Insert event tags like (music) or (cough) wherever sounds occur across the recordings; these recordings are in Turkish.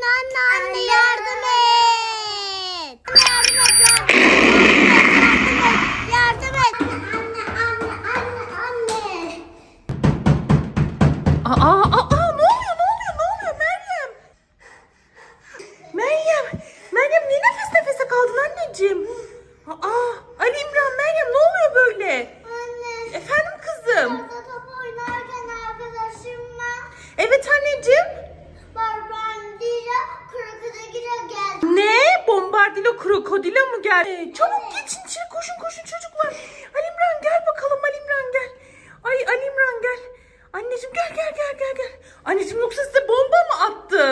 暖暖的呀 geçin içeri koşun koşun çocuklar. Ali İmran gel bakalım Ali İmran gel. Ay Ali İmran gel. Anneciğim gel gel gel gel gel. Anneciğim yoksa size bomba mı attı?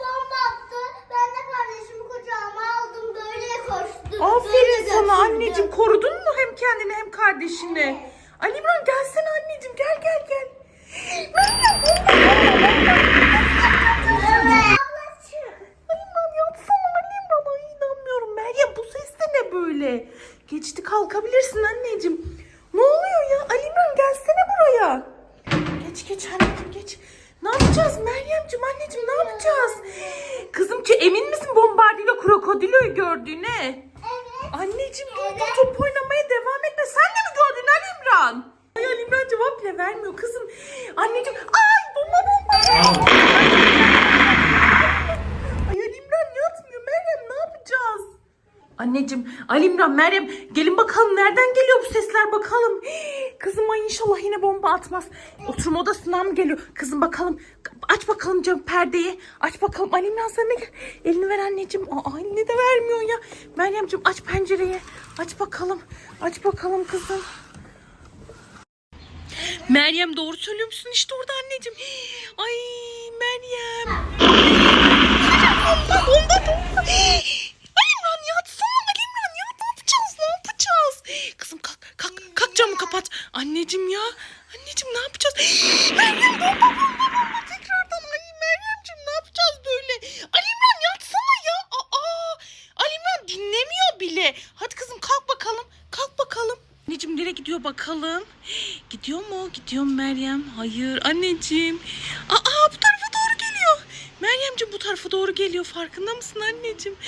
Bomba attı. Ben de kardeşimi kucağıma aldım. Böyle koştum. Aferin Böyle sana götürdüm. anneciğim. Korudun mu hem kendini hem kardeşini? Ali İmran gelsene anneciğim. Gel gel gel. Ablacığım. Böyle? Geçti kalkabilirsin anneciğim. Ne oluyor ya? Ali İmran gelsene buraya. Geç geç anneciğim geç. Ne yapacağız Meryemciğim anneciğim ne yapacağız? Kızım ki emin misin bombardilo krokodiloyu gördüğüne? Evet. Anneciğim dur dur top oynamaya devam etme. Sen de mi gördün Ali İmran? Ay Ali İmran cevap bile vermiyor kızım. Anneciğim ay bomba bomba. Ay Ali İmran yatmıyor. Meryem ne yapacağız? Anneciğim Ali İmran Meryem gelin bakalım nereden geliyor bu sesler bakalım. Kızım ay inşallah yine bomba atmaz. Oturma odasından mı geliyor? Kızım bakalım aç bakalım cam perdeyi. Aç bakalım Ali İmran de gel. Elini ver anneciğim. Aa elini de vermiyor ya. Meryemciğim aç pencereyi. Aç bakalım. Aç bakalım kızım. Meryem doğru söylüyor musun? İşte orada anneciğim. Ay Meryem. Bomba bomba bomba. Gidiyor bakalım? Gidiyor mu? Gidiyor mu Meryem? Hayır anneciğim. Aa bu tarafa doğru geliyor. Meryemciğim bu tarafa doğru geliyor. Farkında mısın anneciğim?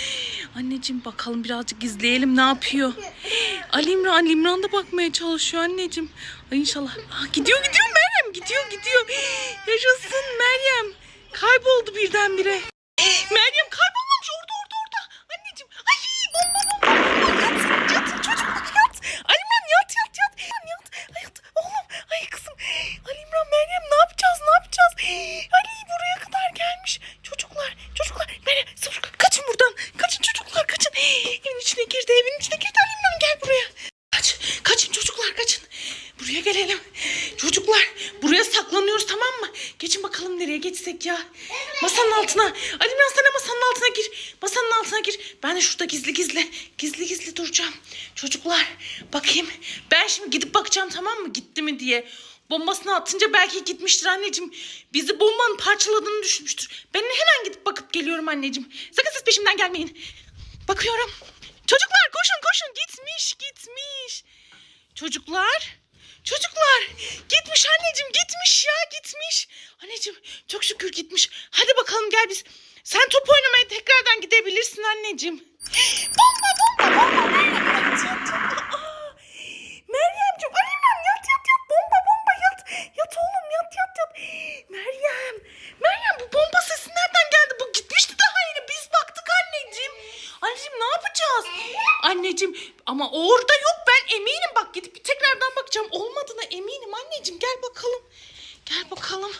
Anneciğim bakalım birazcık izleyelim ne yapıyor. Ali İmran, Ali İmran da bakmaya çalışıyor anneciğim. Ay inşallah. Aa, gidiyor gidiyor Meryem gidiyor gidiyor. Yaşasın Meryem. Kayboldu birdenbire. Meryem kaybolmamış orada orada orada. Anneciğim. Ay bomba bomba bomba. Yat yat çocuk yat. Ali İmran yat yat yat. Yat yat. Yat. Oğlum. Ay kızım. Ali İmran Meryem ne yapacağız ne yapacağız? Ali buraya kadar gelmiş. Çocuklar çocuklar. Meryem sabır kaçın buradan. Kaçın çocuklar kaçın. Evin içine girdi evin içine girdi. Ali İmran gel buraya. Kaç. Kaçın çocuklar kaçın. Buraya gelelim. Çocuklar buraya saklanıyoruz tamam mı? Geçin bakalım nereye geçsek ya. Masanın altına. Ali İmran sen masanın altına gir. Masanın altına gir. Ben de şurada gizli gizli. Gizli gizli duracağım. Çocuklar bakayım. Ben şimdi gidip bakacağım tamam mı? Gitti mi diye. Bombasını atınca belki gitmiştir anneciğim. Bizi bombanın parçaladığını düşünmüştür. Ben hemen gidip bakıp geliyorum anneciğim. Sakın siz peşimden gelmeyin. Bakıyorum. Çocuklar koşun koşun. Gitmiş gitmiş. Çocuklar. Çocuklar gitmiş anneciğim gitmiş ya gitmiş. Anneciğim çok şükür gitmiş. Hadi bakalım gel biz. Sen top oynamaya tekrardan gidebilirsin anneciğim. (gasps) Bomba bomba bomba Meryem yat yat yat. Aa, Meryemciğim annemden yat yat yat bomba bomba yat. Yat oğlum yat yat yat. Meryem Meryem bu bomba sesi nereden geldi? Bu gitmişti daha yeni biz baktık anneciğim. Anneciğim ne yapacağız? Anneciğim ama orada yok ben eminim bak gidip bir tekrardan bakacağım. Olmadığına eminim anneciğim gel bakalım. Gel bakalım.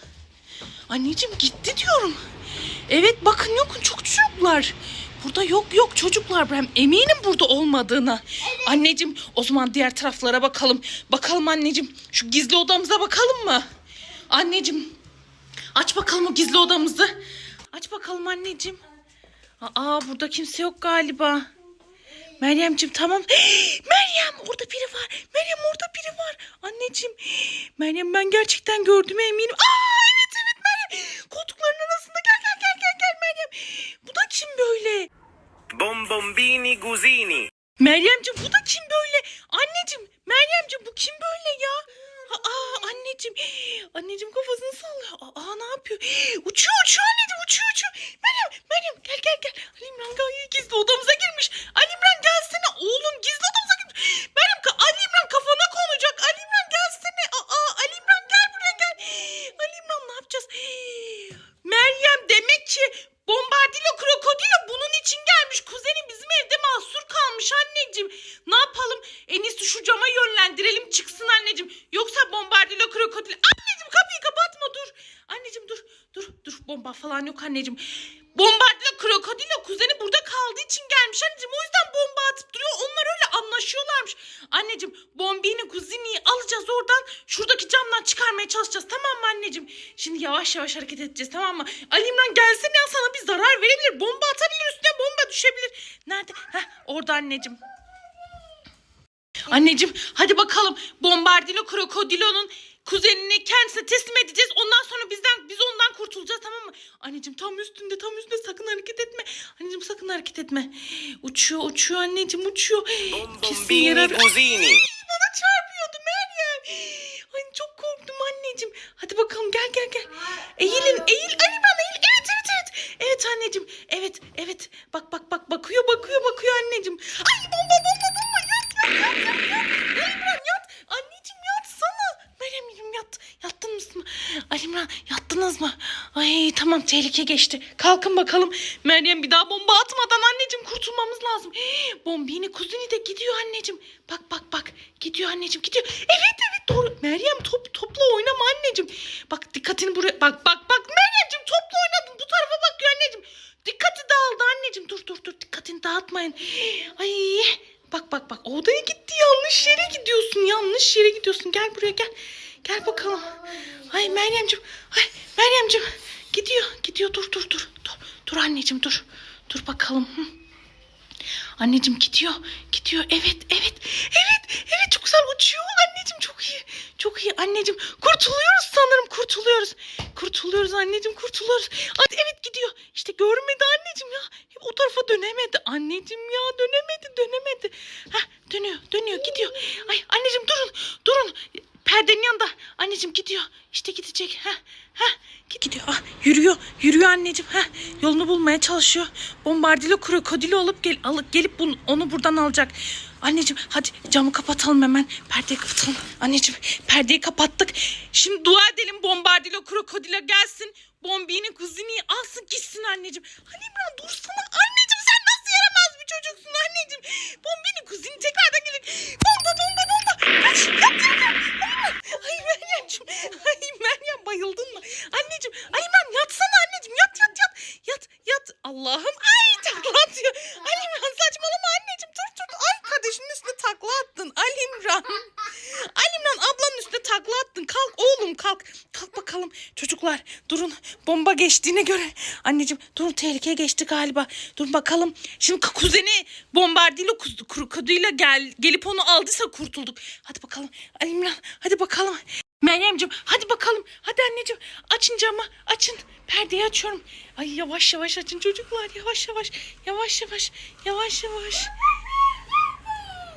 Anneciğim gitti diyorum. Evet bakın yok çok çocuklar. Burada yok yok çocuklar ben eminim burada olmadığına. Anneciğim o zaman diğer taraflara bakalım. Bakalım anneciğim şu gizli odamıza bakalım mı? Anneciğim aç bakalım o gizli odamızı. Aç bakalım anneciğim. Aa burada kimse yok galiba. Meryemciğim tamam. (gasps) Meryem orada biri var. Meryem orada biri var. Anneciğim. Meryem ben gerçekten gördüğüme eminim. Aa evet evet Meryem. Koltukların arasında gel gel gel gel gel Meryem. Bu da kim böyle? Bombombini Guzini. Meryemciğim bu da kim böyle? Anneciğim Meryemciğim bu kim böyle ya? Aa anneciğim. Anneciğim kafasını sallıyor. Aa ne yapıyor? Uçuyor uçuyor anneciğim uçuyor uçuyor. Falan yok anneciğim. Bombardilo krokodilo kuzeni burada kaldığı için gelmiş anneciğim. O yüzden bomba atıp duruyor. Onlar öyle anlaşıyorlarmış. Anneciğim bombini kuzini alacağız oradan. Şuradaki camdan çıkarmaya çalışacağız. Tamam mı anneciğim? Şimdi yavaş yavaş hareket edeceğiz tamam mı? Ali İmran gelsene ya sana bir zarar verebilir. Bomba atabilir üstüne bomba düşebilir. Nerede? Heh orada anneciğim. Anneciğim hadi bakalım Bombardilo Krokodilo'nun kuzenini kendisine teslim edeceğiz. Ondan sonra bizden biz ondan kurtulacağız tamam mı? Anneciğim tam üstünde tam üstünde sakın hareket etme. Anneciğim sakın hareket etme. Uçuyor uçuyor anneciğim uçuyor. Kesin yer Bombombini arar. Gusini. Bana çarpıyordu Meryem. Ay çok korktum anneciğim. Hadi bakalım gel gel gel. Eğilin eğil. Evet evet evet. Evet anneciğim. Evet evet. Bak bak bak bakıyor bakıyor bakıyor anneciğim. Ay bomba bomba bomba yat yat yat yat yat. Elimran yat. Anneciğim yatsana. Meryem'im yat. Yattınız mı? Alimran yattınız mı? Ay tamam tehlike geçti. Kalkın bakalım. Meryem bir daha bomba atmadan anneciğim kurtulmamız lazım. Bombini kuzini de gidiyor anneciğim. Bak bak bak. Gidiyor anneciğim gidiyor. Evet evet doğru. Meryem top topla oynama anneciğim. Bak dikkatini buraya. Bak bak bak Meryemciğim topla oynadın. Bu tarafa bakıyor anneciğim. Dikkati dağıldı anneciğim. Dur dur dur. Dikkatini dağıtmayın. Ay bak bak bak. Odaya gitti. Yanlış yere gidiyorsun. Yanlış yere gidiyorsun. Gel buraya gel. Gel bakalım. Ay Meryemciğim. Ay Meryemciğim. Gidiyor. Gidiyor. Dur dur dur. Dur, dur anneciğim dur. Dur bakalım. Hı. Anneciğim gidiyor. Gidiyor. Evet, evet. Evet, evet çok güzel uçuyor. Anneciğim çok iyi. Çok iyi anneciğim. Kurtuluyoruz sanırım. Kurtuluyoruz. Kurtuluyoruz anneciğim. Kurtuluyoruz. Evet gidiyor. İşte görmedi anneciğim ya. O tarafa dönemedi. Anneciğim ya dönemedi, dönemedi. Heh, dönüyor, dönüyor, gidiyor. Ay anneciğim durun. Durun. Perdenin yanında. Anneciğim gidiyor. İşte gidecek. Heh, heh. Git- Gidiyor. Ah, yürüyor. Yürüyor anneciğim. Heh, yolunu bulmaya çalışıyor. Bombardilo krokodilo olup gel, alıp gelip bunu, onu buradan alacak. Anneciğim hadi camı kapatalım hemen. Perdeyi kapatalım. Anneciğim perdeyi kapattık. Şimdi dua edelim bombardilo krokodilo gelsin. Bombini kuzini alsın gitsin anneciğim. Halimran dursana. Anneciğim sen nasıl yaramaz bir çocuksun anneciğim. Bombini kuzini tekrardan gelir. Bomba bomba bomba. Kaç kaç. Halimran. Ay Meryemciğim. Ay Meryem bayıldın mı? Anneciğim. Halimran yatsana anneciğim. Yat yat yat. Yat yat. Allah'ım. Ay takla atıyor. Halimran saçmalama anneciğim. Dur dur. Ay kardeşinin üstüne takla attın. Alimran. Alimran ablanın üstüne takla attın. Kalk oğlum kalk. Kalk bakalım. Çocuklar durun. Bomba geçtiğine göre. Anneciğim durun tehlike geçti galiba. Durun bakalım. Şimdi kuzeni bombardıyla krokoduyla gel, gelip onu aldıysa kurtulduk. Hadi bakalım. Alimran hadi bakalım. Meryemciğim hadi bakalım. Hadi anneciğim açın camı açın. Perdeyi açıyorum. Ay yavaş yavaş açın çocuklar. Yavaş yavaş. Yavaş yavaş. Yavaş yavaş.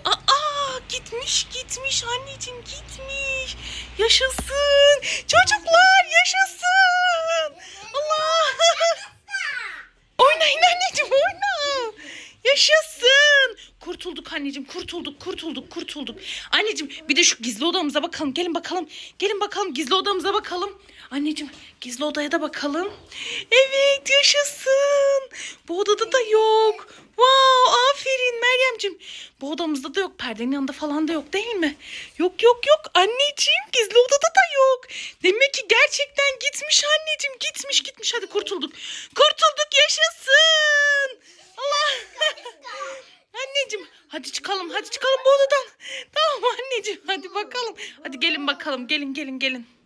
Aa gitmiş gitmiş anneciğim gitmiş. Yaşasın. Çocuklar yaşasın. Allah. Oynayın anneciğim oyna. Yaşasın. Kurtulduk anneciğim kurtulduk kurtulduk kurtulduk. Anneciğim bir de şu gizli odamıza bakalım. Gelin bakalım. Gelin bakalım gizli odamıza bakalım. Anneciğim gizli odaya da bakalım. Evet yaşasın. Bu odada da yok. Wow aferin Meryemciğim. Bu odamızda da yok. Perdenin yanında falan da yok değil mi? Yok yok yok. Anneciğim gizli odada da yok. Demek ki gerçekten gitmiş anneciğim. Gitmiş gitmiş. Hadi kurtulduk. Kurtulduk yaşasın. Allah. Anneciğim hadi çıkalım hadi çıkalım bu odadan. Tamam anneciğim hadi bakalım. Hadi gelin bakalım gelin gelin gelin.